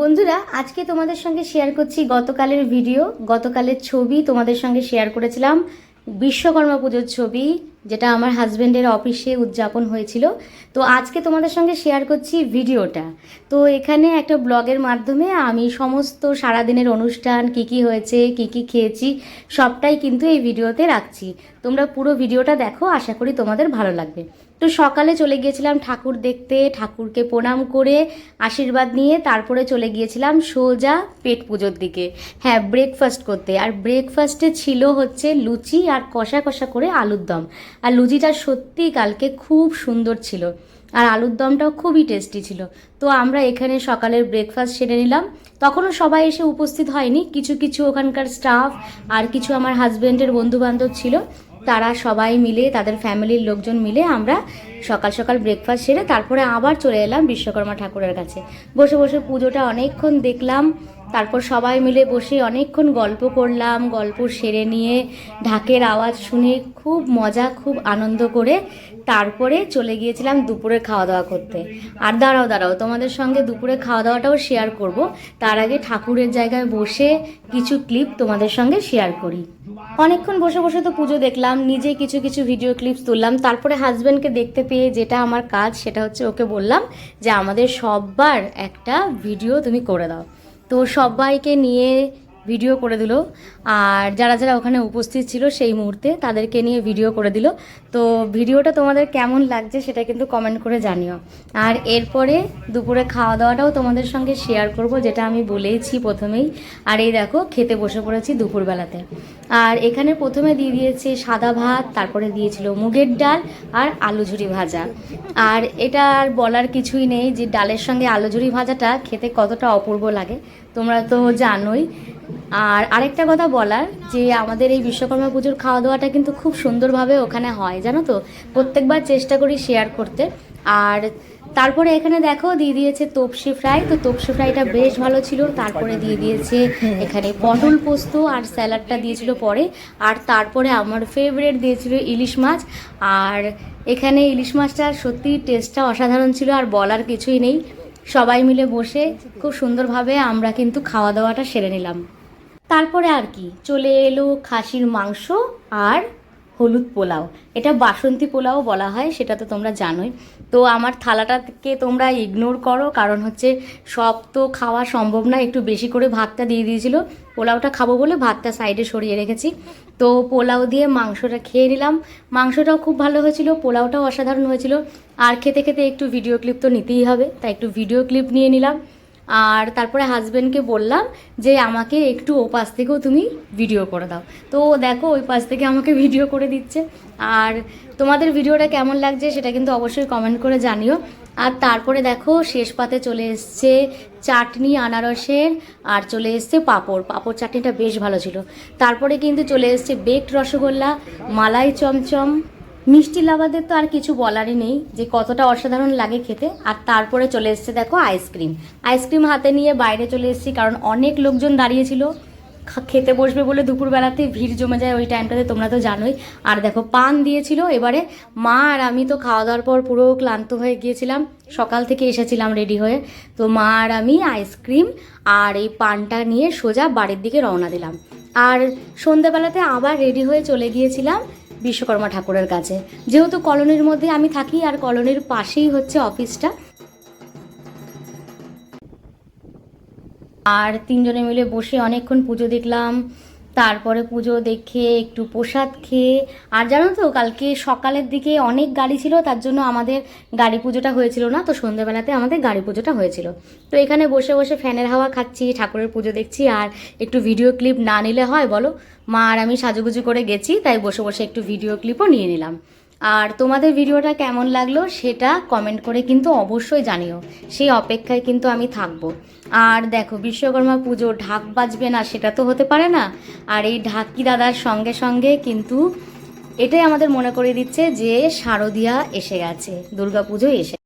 বন্ধুরা, আজকে তোমাদের সঙ্গে শেয়ার করছি গতকালের ভিডিও গতকালের ছবি তোমাদের সঙ্গে শেয়ার করেছিলাম। বিশ্বকর্মা পুজোর ছবি, যেটা আমার হাজব্যান্ডের অফিসে উদযাপন হয়েছিল। তো আজকে তোমাদের সঙ্গে শেয়ার করছি ভিডিওটা তো এখানে একটা ব্লগের মাধ্যমে আমি সমস্ত সারাদিনের অনুষ্ঠান, কি কি হয়েছে, কি কি খেয়েছি, সবটাই কিন্তু এই ভিডিওতে রাখছি। তোমরা পুরো ভিডিওটা দেখো, আশা করি তোমাদের ভালো লাগবে। তো সকালে চলে গিয়েছিলাম ঠাকুর দেখতে, ঠাকুরকে প্রণাম করে, আশীর্বাদ নিয়ে তারপরে চলে গিয়েছিলাম সোজা পেট পুজোর দিকে। হ্যাঁ ব্রেকফাস্ট করতে। আর ব্রেকফাস্টে ছিল হচ্ছে লুচি আর কষা কষা করে আলুর দম। আর লুচিটা সত্যি কালকে খুব সুন্দর ছিল। আর আলুর দমটাও খুবই টেস্টি ছিল। তো আমরা এখানে সকালের ব্রেকফাস্ট সেরে নিলাম। তখনও সবাই এসে উপস্থিত হয়নি। কিছু কিছু ওখানকার স্টাফ আর কিছু আমার হাজব্যান্ডের বন্ধুবান্ধব ছিল। তারা সবাই মিলে, তাদের ফ্যামিলির লোকজন মিলে আমরা সকাল সকাল ব্রেকফাস্ট সেরে তারপরে আবার চলে এলাম বিশ্বকর্মা ঠাকুরের কাছে। বসে বসে পুজোটা অনেকক্ষণ দেখলাম। তারপর সবাই মিলে বসে অনেকক্ষণ গল্প করলাম, গল্প সেরে নিয়ে ঢাকের আওয়াজ শুনে খুব মজা, খুব আনন্দ করে তারপরে চলে গিয়েছিলাম দুপুরে খাওয়া দাওয়া করতে। আর দাঁড়াও দাঁড়াও, তোমাদের সঙ্গে দুপুরে খাওয়া দাওয়াটাও শেয়ার করব। তার আগে ঠাকুরের জায়গায় বসে কিছু ক্লিপ তোমাদের সঙ্গে শেয়ার করি। অনেকক্ষণ বসে বসে তো পুজো দেখলাম, নিজে কিছু কিছু ভিডিও ক্লিপস তুললাম, তারপরে হাজব্যান্ডকে দেখতে পেয়ে যেটা আমার কাজ সেটা হচ্ছে ওকে বললাম যে আমাদের সববার একটা ভিডিও তুমি করে দাও। তো সবাইকে নিয়ে ভিডিও করে দিল। আর যারা যারা ওখানে উপস্থিত ছিল সেই মুহূর্তে তাদেরকে নিয়ে ভিডিও করে দিল। তো ভিডিওটা তোমাদের কেমন লাগছে সেটা কিন্তু কমেন্ট করে জানিও। আর এরপরে দুপুরে খাওয়া দাওয়াটাও তোমাদের সঙ্গে শেয়ার করব, যেটা আমি বলেইছি প্রথমেই। আর এই দেখো, খেতে বসে পড়েছি দুপুরবেলাতে। আর এখানে প্রথমে দিয়ে দিয়েছে সাদা ভাত, তারপরে দিয়েছিল মুগের ডাল আর আলু ঝুরি ভাজা। আর এটা আর বলার কিছুই নেই যে ডালের সঙ্গে আলু ঝুরি ভাজাটা খেতে কতটা অপূর্ব লাগে, তোমরা তো জানোই। আর আরেকটা কথা বলার, যে আমাদের এই বিশ্বকর্মা পুজোর খাওয়া দাওয়াটা কিন্তু খুব সুন্দরভাবে ওখানে হয়, জানো তো? প্রত্যেকবার চেষ্টা করি শেয়ার করতে। আর তারপরে এখানে দেখো, দিয়ে দিয়েছে তপসি ফ্রাই তো তপসি ফ্রাইটা বেশ ভালো ছিল। তারপরে দিয়ে দিয়েছে এখানে পটল পোস্ত আর স্যালাডটা দিয়েছিল পরে। আর তারপরে আমার ফেভারেট দিয়েছিল ইলিশ মাছ। আর এখানে ইলিশ মাছটার সত্যি টেস্টটা অসাধারণ ছিল, আর বলার কিছুই নেই। সবাই মিলে বসে খুব সুন্দরভাবে আমরা কিন্তু খাওয়া দাওয়াটা সেরে নিলাম। তারপরে আর কি, চলে এলো খাসির মাংস আর হলুদ পোলাও। এটা বাসন্তী পোলাও বলা হয়, সেটা তো তোমরা জানোই। তো আমার থালাটাকে তোমরা ইগনোর করো, কারণ হচ্ছে সব তো খাওয়া সম্ভব না, একটু বেশি করে ভাতটা দিয়ে দিয়েছিল। পোলাওটা খাব বলে ভাতটা সাইডে সরিয়ে রেখেছি। তো পোলাও দিয়ে মাংসটা খেয়ে নিলাম। মাংসটাও খুব ভালো হয়েছিল, পোলাওটাও অসাধারণ হয়েছিল। আর খেতে খেতে একটু ভিডিও ক্লিপ তো নিতেই হবে, তাই একটু ভিডিও ক্লিপ নিয়ে নিলাম। আর তারপরে হাজব্যান্ডকে বললাম যে, আমাকে একটু ও পাশ থেকেও তুমি ভিডিও করে দাও। তো দেখো, ওই পাশ থেকে আমাকে ভিডিও করে দিচ্ছে। আর তোমাদের ভিডিওটা কেমন লাগছে সেটা কিন্তু অবশ্যই কমেন্ট করে জানিও। আর তারপরে দেখো, শেষ পাতে চলে এসছে চাটনি আনারসের আর চলে এসছে পাঁপড়। পাঁপড় চাটনিটা বেশ ভালো ছিল। তারপরে কিন্তু চলে এসছে বেকড রসগোল্লা, মালাই চমচম মিষ্টি লাভাদের তো আর কিছু বলারই নেই যে কতটা অসাধারণ লাগে খেতে। আর তারপরে চলে এসছে দেখো আইসক্রিম। আইসক্রিম হাতে নিয়ে বাইরে চলে এসেছি কারণ অনেক লোকজন দাঁড়িয়েছিল। খেতে বসবে বলে দুপুরবেলাতে ভিড় জমে যায় ওই টাইমটাতে, তোমরা তো জানোই। আর দেখো পান দিয়েছিল, এবারে মা আর আমি তো খাওয়া দাওয়ার পর পুরো ক্লান্ত হয়ে গিয়েছিলাম। সকাল থেকে এসেছিলাম রেডি হয়ে। তো মা আর আমি আইসক্রিম আর এই পানটা নিয়ে সোজা বাড়ির দিকে রওনা দিলাম। আর সন্ধেবেলাতে আবার রেডি হয়ে চলে গিয়েছিলাম। বিশ্বকর্মা ঠাকুরের কাছে। যেহেতু কলোনির মধ্যে আমি থাকি আর কলোনির পাশেই হচ্ছে অফিসটা। আর তিনজনে মিলে বসে অনেকক্ষণ পুজো দেখলাম। তারপরে পুজো দেখে, একটু প্রসাদ খেয়ে, আর জানো তো, কালকে সকালের দিকে অনেক গাড়ি ছিল, তার জন্য আমাদের গাড়ি পুজোটা হয়েছিল না, তো সন্ধ্যেবেলাতে আমাদের গাড়ি পুজোটা হয়েছিল। তো এখানে বসে বসে ফ্যানের হাওয়া খাচ্ছি, ঠাকুরের পুজো দেখছি, আর একটু ভিডিও ক্লিপ না নিলে হয়, বলো? মা আর আমি সাজুগুজু করে গেছি, তাই বসে বসে একটু ভিডিও ক্লিপও নিয়ে নিলাম। আর তোমাদের ভিডিওটা কেমন লাগল সেটা কমেন্ট করে কিন্তু অবশ্যই জানিও। সেই অপেক্ষায় কিন্তু আমি থাকব। আর দেখো, বিশ্বকর্মা পুজো, ঢাক বাজবে না, সেটা তো হতে পারে না। আর এই ঢাকি দাদার সঙ্গে সঙ্গে কিন্তু এটাই আমাদের মনে করে দিচ্ছে যে শারদিয়া এসে গেছে, দুর্গাপুজো এসে